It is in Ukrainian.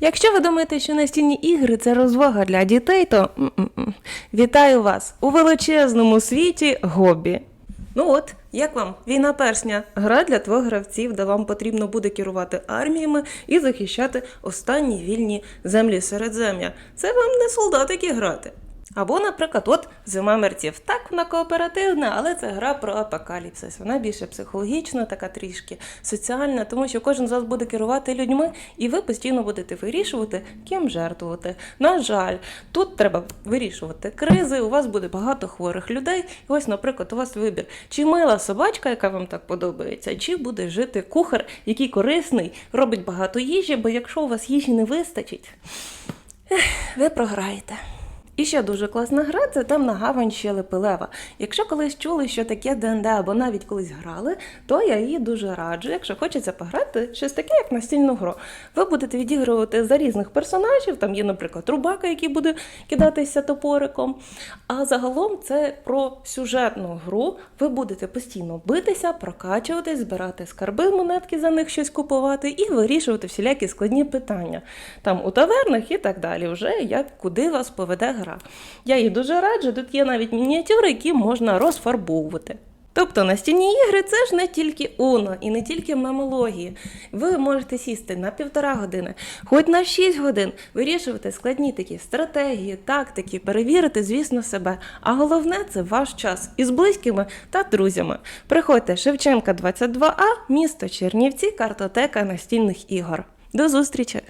Якщо ви думаєте, що настільні ігри це розвага для дітей, то м-м-м. вітаю вас у величезному світі гобі. Ну от, як вам війна персня? Гра для твоїх гравців, де вам потрібно буде керувати арміями і захищати останні вільні землі середзем'я. Це вам не солдатики грати. Або, наприклад, от зима мерців. Так, вона кооперативна, але це гра про апокаліпсис. Вона більше психологічна, така трішки соціальна, тому що кожен з вас буде керувати людьми, і ви постійно будете вирішувати, ким жертвувати. На жаль, тут треба вирішувати кризи. У вас буде багато хворих людей. І ось, наприклад, у вас вибір: чи мила собачка, яка вам так подобається, чи буде жити кухар, який корисний, робить багато їжі, бо якщо у вас їжі не вистачить, ви програєте. І ще дуже класна гра це темна гавань Щелепилева. Якщо колись чули, що таке ДНД або навіть колись грали, то я її дуже раджу. Якщо хочеться пограти, щось таке, як настільну гру. Ви будете відігрувати за різних персонажів. Там є, наприклад, рубака, який буде кидатися топориком. А загалом це про сюжетну гру. Ви будете постійно битися, прокачуватись, збирати скарби, монетки за них щось купувати і вирішувати всілякі складні питання. Там у тавернах і так далі, вже як куди вас поведе гра. Я її дуже раджу. Тут є навіть мініатюри, які можна розфарбовувати. Тобто настільні ігри це ж не тільки Уно і не тільки мемології. Ви можете сісти на півтора години, хоч на 6 годин, вирішувати складні такі стратегії, тактики, перевірити, звісно, себе. А головне це ваш час із близькими та друзями. Приходьте Шевченка 22А, місто Чернівці, картотека настільних ігор. До зустрічі!